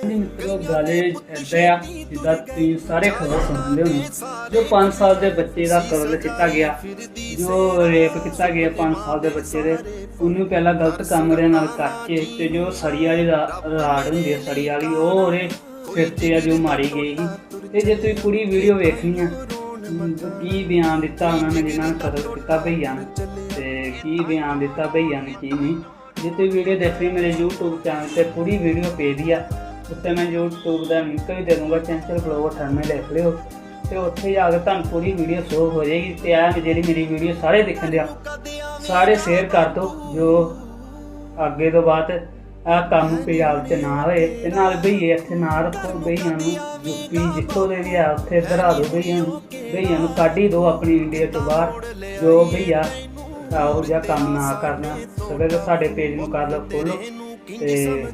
ਜੀ ਮਿੱਤਰੋ ਗੱਲ ਐਦਾਂ ਆ, ਜਿੱਦਾਂ ਤੁਸੀਂ ਸਾਰੇ ਖਬਰ ਸੁਣਦੇ ਹੋ ਜੋ 5 ਸਾਲ ਦੇ ਬੱਚੇ ਦਾ ਕਤਲ ਕੀਤਾ ਗਿਆ, ਜੋ ਰੇਪ ਕੀਤਾ ਗਿਆ 5 ਸਾਲ ਦੇ ਬੱਚੇ ਦੇ, ਉਹਨੂੰ ਪਹਿਲਾਂ ਗਲਤ ਕੰਮ ਦੇ ਨਾਲ ਕਰਕੇ ਤੇ ਜੋ ਸੜੀ ਵਾਲੀ ਰਾੜ ਹੁੰਦੀ ਹੈ ਸੜੀ ਵਾਲੀ, ਉਹ ਉਹਦੇ ਸਿਰ ਤੇ ਆ ਜੋ ਮਾਰੀ ਗਈ ਤੇ ਜੇ ਤੁਸੀਂ ਪੂਰੀ ਵੀਡੀਓ ਵੇਖਣੀ ਆ ਕੀ ਬਿਆਨ ਦਿੱਤਾ ਉਹਨਾਂ ਨੇ ਜਿਨ੍ਹਾਂ ਨੇ ਕਤਲ ਕੀਤਾ ਭਈਆ ਨੇ, ਤੇ ਕੀ ਬਿਆਨ ਦਿੱਤਾ ਭਈਆ ਨੇ, ਕੀ ਨਹੀਂ। ਜੇ ਤੁਸੀਂ ਵੀਡੀਓ ਦੇਖਣੀ ਮੇਰੇ YouTube ਚੈਨਲ ਤੇ, ਪੂਰੀ ਵੀਡੀਓ ਪੇ ਆ ਉੱਤੇ ਮੈਂ YouTube ਦਾ ਲਿੰਕ ਵੀ ਦੇ ਦੂੰਗਾ ਚੈਨਲ ਬਲੌਗ 98 ਲਿਖ ਲਿਓ। ਤੇ ਉੱਥੇ ਜਾ ਕੇ ਤੁਹਾਨੂੰ ਪੂਰੀ ਵੀਡੀਓ ਸ਼ੋ ਹੋ ਜਾਏਗੀ ਤੇ ਆ ਜਿਹੜੀ ਮੇਰੀ ਵੀਡੀਓ ਸਾਰੇ ਦੇਖਣ ਦਿਆ, ਸਾਰੇ ਸ਼ੇਅਰ ਕਰ ਦਿਓ, ਜੋ ਅੱਗੇ ਤੋਂ ਬਾਅਦ ਆ ਕੰਮ ਪੰਜਾਬ 'ਚ ਨਾ ਹੋਏ। ਤੇ ਨਾਲ ਭਈਏ ਇੱਥੇ ਨਾ ਰੱਖੋ ਭਈਆਂ ਨੂੰ ਯੂਪੀ ਜਿੱਥੋਂ ਦੇ ਵੀ ਆ, ਉੱਥੇ ਧਰਾ ਦਿਓ ਭਈਆਂ ਨੂੰ। ਭਈਆਂ ਨੂੰ ਕੱਢ ਦਿਓ ਆਪਣੀ ਇੰਡੀਆ ਤੋਂ ਬਾਹਰ, ਜੋ ਭਈਆ ਆਹੋ ਜਿਹਾ ਕੰਮ ਨਾ ਕਰਨਾ। ਸਗੋਂ ਸਾਡੇ ਪੇਜ ਨੂੰ ਕਰ ਲਓ ਫੋਲੋ ਤੇ